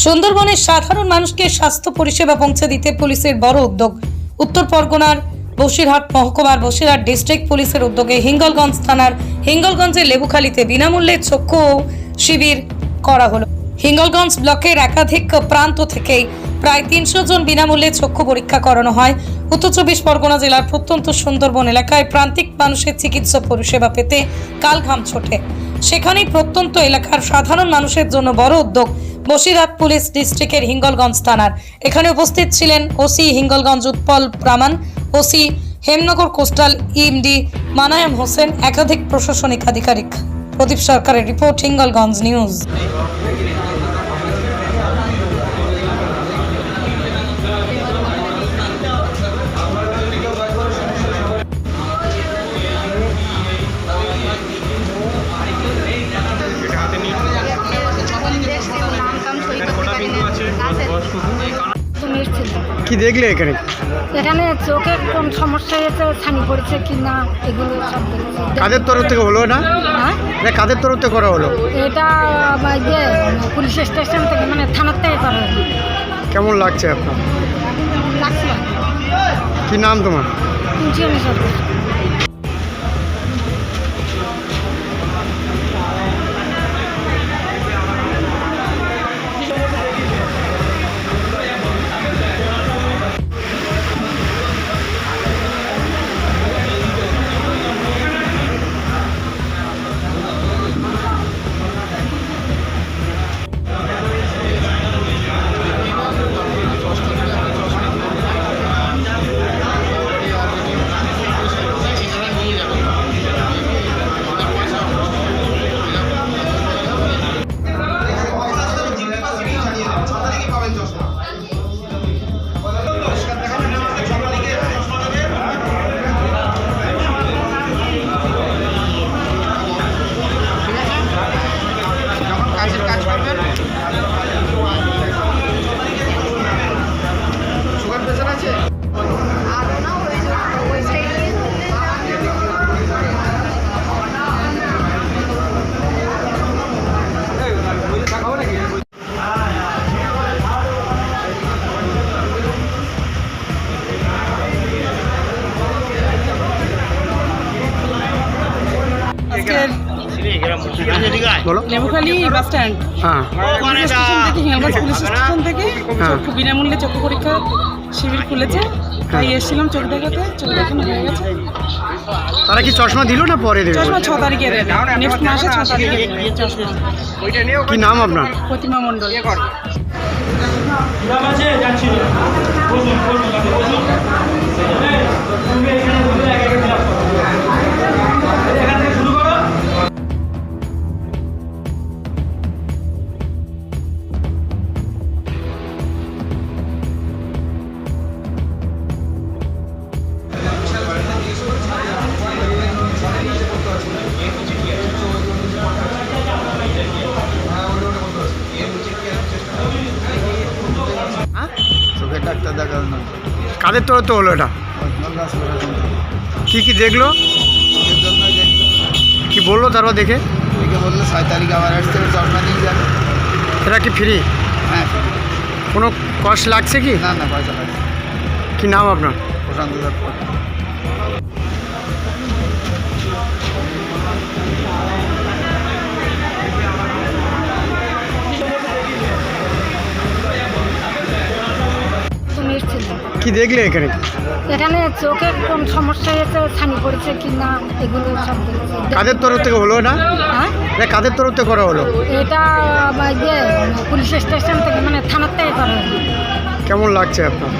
সুন্দরবনের সাধারণ মানুষকে স্বাস্থ্য পরিষেবা পৌঁছে দিতে পুলিশের বড় উদ্যোগ। উত্তর পরগনার বসিরহাট মহকুমার বসিরহাট ডিস্ট্রিক্ট পুলিশের উদ্যোগে হিঙ্গলগঞ্জ থানার হিঙ্গলগঞ্জের লেবুখালীতে বিনামূল্যে চক্ষু শিবির করা হলো। হিঙ্গলগঞ্জ ব্লকের একাধিক প্রান্ত থেকেই প্রায় তিনশো জন বিনামূল্যে চক্ষু পরীক্ষা করানো হয়। উত্তর চব্বিশ পরগনা জেলার প্রত্যন্ত সুন্দরবন এলাকায় প্রান্তিক মানুষের চিকিৎসা পরিষেবা পেতে কালঘাম ছোটে। সেখানেই প্রত্যন্ত এলাকার সাধারণ মানুষের জন্য বড় উদ্যোগ বসিরহাট পুলিশ ডিস্ট্রিক্টের হিঙ্গলগঞ্জ থানার। এখানে উপস্থিত ছিলেন OC Hingalganj Utpal Praman, OC Hemnagar coastal ইমডি মানায়াম হোসেন, একাধিক প্রশাসনিক আধিকারিক। প্রদীপ সরকারের রিপোর্ট হিঙ্গলগঞ্জ নিউজ। কি দেখলে এখানে? এখানে চোখে কোন সমস্যা হয়েছে ছানি পড়েছে কি না এগুলো সব কাদের তরফ থেকে হলো না? হ্যাঁ? এটা কাদের তরফ থেকে করা হলো? এটা যে পুলিশ স্টেশন থেকে মানে থানার থেকে করা হলো। কেমন লাগছে আপনার? লাগছে। কি নাম তোমার? বলো। Lebukhali bus stand. হ্যাঁ। থেকে হিঙ্গলগঞ্জ পুলিশ স্টেশন থেকে হ্যাঁ। চক্ষু বিনামূল্যে চক্ষু পরীক্ষা শিবির খুলেছে। তাই এসেছিলাম চোখ দেখাতে। চোখ দেখানো হয়ে গেছে। তারা কি চশমা দিল না পরে দেবে? চশমা ছ তারিখে দেবে। নেক্সট মাসে ছ তারিখে চশমা কি নাম আপনার? প্রতিমা মণ্ডল। চোখের কাদের তরফ তো হলো এটা? কি কি দেখল? কি বলল তারপর দেখে? এদিকে বলল ছয় তারিখ আবার আসতে হবে চশমা নিয়ে যাবে এটা কি ফ্রি হ্যাঁ কোনো কষ্ট লাগছে কি? না না পয়সা লাগছে। কি নাম আপনার? প্রশান্ত দত্ত। কি দেখলে এখানে? এখানে চোখে কোন সমস্যা হয়েছে ছানি পড়েছে কি না এগুলো সব দেখছি। কাদের তরফ থেকে হলো না হ্যাঁ? এটা কাদের তরফ থেকে করা হলো? এটা ইয়ে পুলিশ স্টেশন থেকে মানে থানার থেকে করা হলো। কেমন লাগছে আপনার?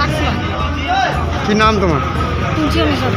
লাগছে। কি নাম তোমার? তুমি সব